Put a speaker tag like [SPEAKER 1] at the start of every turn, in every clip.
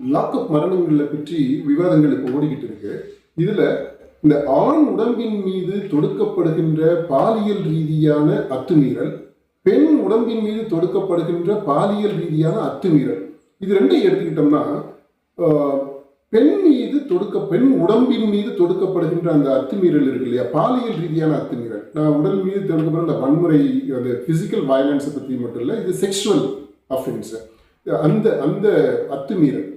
[SPEAKER 1] Lockup மரணங்களை பற்றி விவாதங்கள் இப்போ ஓடிக்கிட்டு இருக்கு. இதுல இந்த ஆண் உடம்பின் மீது தொடுக்கப்படுகின்ற பாலியல் ரீதியான அத்துமீறல் பெண் உடம்பின் மீது தொடுக்கப்படுகின்ற பாலியல் ரீதியான அத்துமீறல். இது ரெண்டையும் எடுத்துக்கிட்டோம்னா பெண் மீது தொடுக்க பெண் உடம்பின் மீது தொடுக்கப்படுகின்ற அந்த அத்துமீறல் இருக்கு இல்லையா? பாலியல் ரீதியான அத்துமீறல். நான் உடல் மீது தொடுக்கப்படுற அந்த வன்முறை அந்த பிசிக்கல் வயலன்ஸை பற்றி மட்டும் இல்லை இது செக்ஷுவல் அஃபென்ஸ் அந்த அந்த அத்துமீறல்.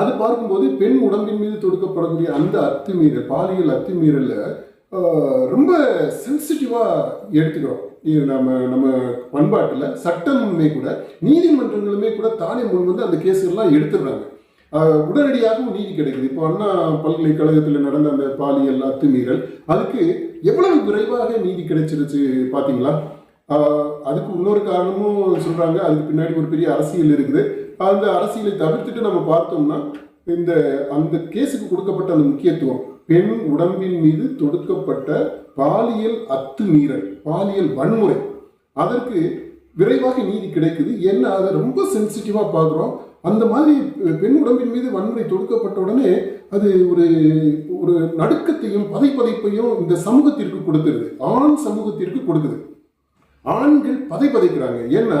[SPEAKER 1] அது பார்க்கும்போது பெண் உடம்பின் மீது தொடுக்கப்படக்கூடிய அந்த அத்துமீறல் பாலியல் அத்துமீறல்ல ரொம்ப சென்சிட்டிவாக எடுத்துக்கிறோம். இது நம்ம நம்ம பண்பாட்டில் சட்டமுமே கூட நீதிமன்றங்களுமே கூட தானே முன் வந்து அந்த கேஸுகள்லாம் எடுத்துடுறாங்க. உடனடியாகவும் நீதி கிடைக்குது. இப்போ அண்ணா பல்கலைக்கழகத்தில் நடந்த அந்த பாலியல் அத்துமீறல் அதுக்கு எவ்வளவு விரைவாக நீதி கிடைச்சிருச்சு பார்த்தீங்களா அதுக்கு இன்னொரு காரணமும் சொல்கிறாங்க அதுக்கு பின்னாடி ஒரு பெரிய அரசியல் இருக்குது. அந்த அரசியலை தவிர்த்துட்டு நம்ம பார்த்தோம்னா இந்த அந்த கேஸுக்கு கொடுக்கப்பட்ட அந்த முக்கியத்துவம் பெண் உடம்பின் மீது தொடுக்கப்பட்ட பாலியல் அத்துமீறல் பாலியல் வன்முறை. அதற்கு விரைவாக நீதி கிடைக்குது. ஏன்னா அதை ரொம்ப சென்சிட்டிவாக பார்க்குறோம். அந்த மாதிரி பெண் உடம்பின் மீது வன்முறை தொடுக்கப்பட்ட உடனே அது ஒரு ஒரு நடுக்கத்தையும் பதைப்பதைப்பையும் இந்த சமூகத்திற்கு கொடுத்துருது. ஆண் சமூகத்திற்கு கொடுக்குது. ஆண்கள் பதை பதைக்கிறாங்க ஏன்னா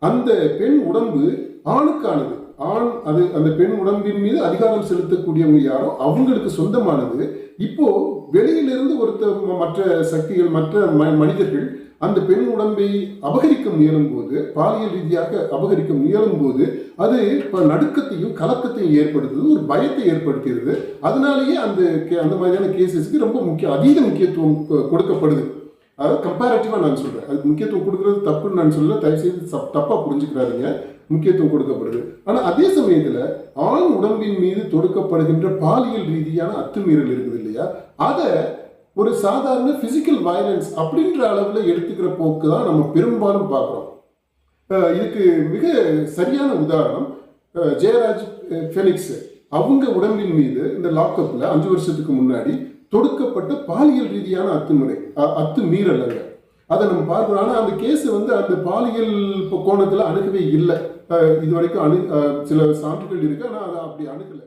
[SPEAKER 1] அந்த பெண் உடம்பு ஆணுக்கானது. ஆண் அது அந்த பெண் உடம்பின் மீது அதிகாரம் செலுத்தக்கூடியவங்க யாரோ அவங்களுக்கு சொந்தமானது. இப்போ வெளியிலிருந்து ஒருத்தர் மற்ற சக்திகள் மற்ற ம- மனிதர்கள் அந்த பெண் உடம்பை அபகரிக்க முயலும் போது பாலியல் ரீதியாக அபகரிக்க முயலும் போது அது இப்போ நடுக்கத்தையும் கலக்கத்தையும் ஏற்படுத்துது ஒரு பயத்தை ஏற்படுத்துகிறது அதனாலேயே அந்த கே- அந்த மாதிரியான கேசஸ்க்கு ரொம்ப முக்கிய அதீத முக்கியத்துவம் கொடுக்கப்படுது. அதாவது கம்பேரட்டிவாக நான் சொல்கிறேன் அது முக்கியத்துவம் கொடுக்குறது தப்புன்னு நான் சொல்ல தயவுசெய்து சப் தப்பாக புரிஞ்சுக்கிறாருங்க முக்கியத்துவம் கொடுக்கப்படுது. ஆனால் அதே சமயத்தில் ஆண் உடம்பின் மீது தொடுக்கப்படுகின்ற பாலியல் ரீதியான அத்துமீறல் இருக்குது இல்லையா? அதை ஒரு சாதாரண ஃபிசிக்கல் வயலன்ஸ் அப்படின்ற அளவில் எடுத்துக்கிற போக்கு தான் நம்ம பெரும்பாலும் பார்க்குறோம். இதுக்கு மிக சரியான உதாரணம் ஜெயராஜ் ஃபெலிக்ஸ் ஃபெனிக்ஸ். அவங்க உடம்பின் மீது இந்த லாக்அப்பில் அஞ்சு வருஷத்துக்கு முன்னாடி தொடுக்கப்பட்ட பாலியல் ரீதியான அத்துமுறை அத்துமீறல் அங்க அதை நம்ம பார்க்கிறோம். ஆனால் அந்த கேஸ் வந்து அந்த பாலியல் கோணத்தில் அணுகவே இல்லை. இது வரைக்கும் அணு சில சான்றுகள் இருக்கு. ஆனால் அதை அப்படி அணுகலை.